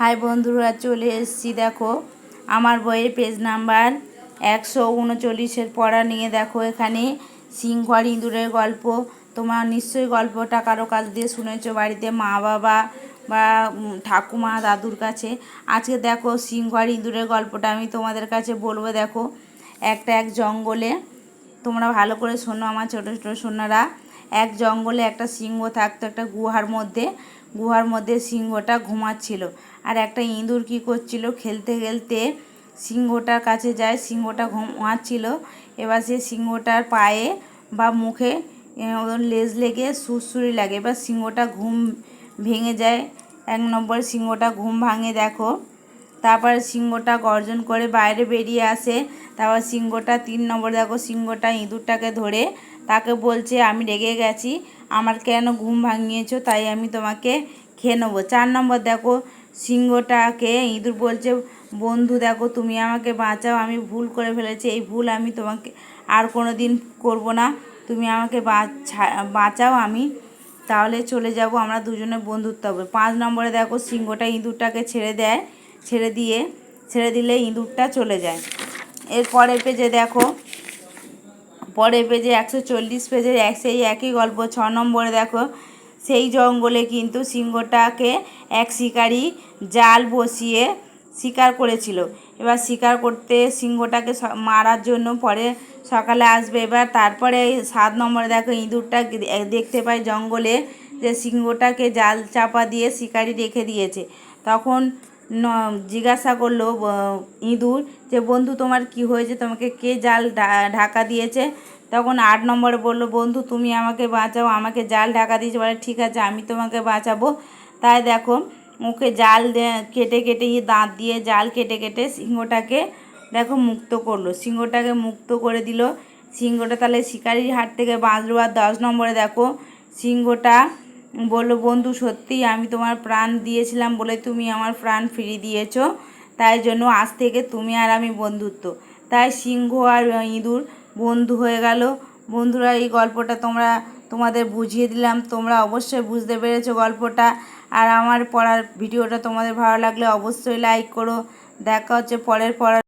High বন্ধুরা, চলে এসেছি দেখো, আমার বইয়ের পেজ নাম্বার একশো উনচল্লিশের পড়া নিয়ে দেখো এখানে, সিংহ আর ইঁদুরের গল্প। তোমার নিশ্চয়ই গল্পটা কারও কাছ দিয়ে শুনেছো, বাড়িতে মা বাবা বা ঠাকুমা দাদুর কাছে। আজকে দেখো সিংহ আর ইঁদুরের গল্পটা আমি তোমাদের কাছে বলব দেখো, একটা এক জঙ্গলে। তোমরা ভালো করে শোনো আমার ছোটো ছোটো সোনারা। এক জঙ্গলে একটা সিংহ থাকতো একটা গুহার মধ্যে। গুহার মধ্যে সিংহটা ঘুমাচ্ছিল। আর একটা ইঁদুর কী করছিল? খেলতে খেলতে সিংহটার কাছে যায়, সিংহটা ঘুমাচ্ছিল। এবার সে সিংহটার পায়ে বা মুখে লেজ লেগে সুরসুরি লাগে। এবার সিংহটা ঘুম ভেঙে যায়। এক নম্বর সিংহটা ঘুম ভাঙে, দেখো। তারপর সিংহটা গর্জন করে বাইরে বেরিয়ে আসে। তারপর সিংহটা তিন নম্বর, দেখো সিংহটা ইঁদুরটাকে ধরে তাকে বলছে, আমি রেগে গেছি। আমার কেন ঘুম ভাঙিয়েছো? তাই আমি তোমাকে খেয়ে নেব। চার নম্বর দেখো, সিংহটাকে ইঁদুর বলছে, বন্ধু দেখো, তুমি আমাকে বাঁচাও, আমি ভুল করে ফেলেছি, এই ভুল আমি তোমাকে আর কোনো দিন করব না। তুমি আমাকে বাঁচা- বাঁচাও, আমি তাহলে চলে যাব, আমরা দুজনে বন্ধুত্ব হবে। পাঁচ নম্বরে দেখো, সিংহটা ইঁদুরটাকে ছেড়ে দেয়, ছেড়ে দিয়ে, ছেড়ে দিলে ইঁদুরটা চলে যায়। এরপরের পেজে দেখো পরের পেজে একশো চল্লিশ পেজের এক সেই একই গল্প, ছ নম্বরে দেখো, সেই জঙ্গলে কিন্তু সিংহটাকে এক শিকারি জাল বসিয়ে শিকার করেছিল। এবার শিকার করতে সিংহটাকে মারার জন্য পরে সকালে আসবে। এবার তারপরে সাত নম্বরে দেখো, ইঁদুরটা দেখতে পায় জঙ্গলে যে সিংহটাকে জাল চাপা দিয়ে শিকারি রেখে দিয়েছে। তখন ন- জিজ্ঞাসা করল ইঁদুর যে, বন্ধু, তোমার কি হয়েছে? তোমাকে কে জাল ঢাকা দিয়েছে? তখন আট নম্বরে বলল, বন্ধু, তুমি আমাকে বাঁচাও, আমাকে জাল ঢাকা দিয়েছে। বলে, ঠিক আছে, আমি তোমাকে বাঁচাবো। তাই দেখো ওকে জাল কেটে কেটে দাঁত দিয়ে জাল কেটে কেটে সিংহটাকে দেখো মুক্ত করল। সিংহটাকে মুক্ত করে দিল। সিংহটা তাহলে শিকারির হাট থেকে বাঁচলো। আর দশ নম্বরে দেখো, সিংহটা বলল, বন্ধু, সত্যি আমি তোমার প্রাণ দিয়েছিলাম বলে তুমি আমার প্রাণ ফিরিয়ে দিয়েছ। তাই জন্য আজ থেকে তুমি আর আমি বন্ধুত্ব। তাই সিংহ আর ইঁদুর বন্ধু হয়ে গেল। বন্ধুরা, এই গল্পটা তোমরা, তোমাদের বুঝিয়ে দিলাম। তোমরা অবশ্যই বুঝতে পেরেছ গল্পটা। আর আমার পড়ার ভিডিওটা তোমাদের ভালো লাগলে অবশ্যই লাইক করো। দেখা হচ্ছে পরের পড়ার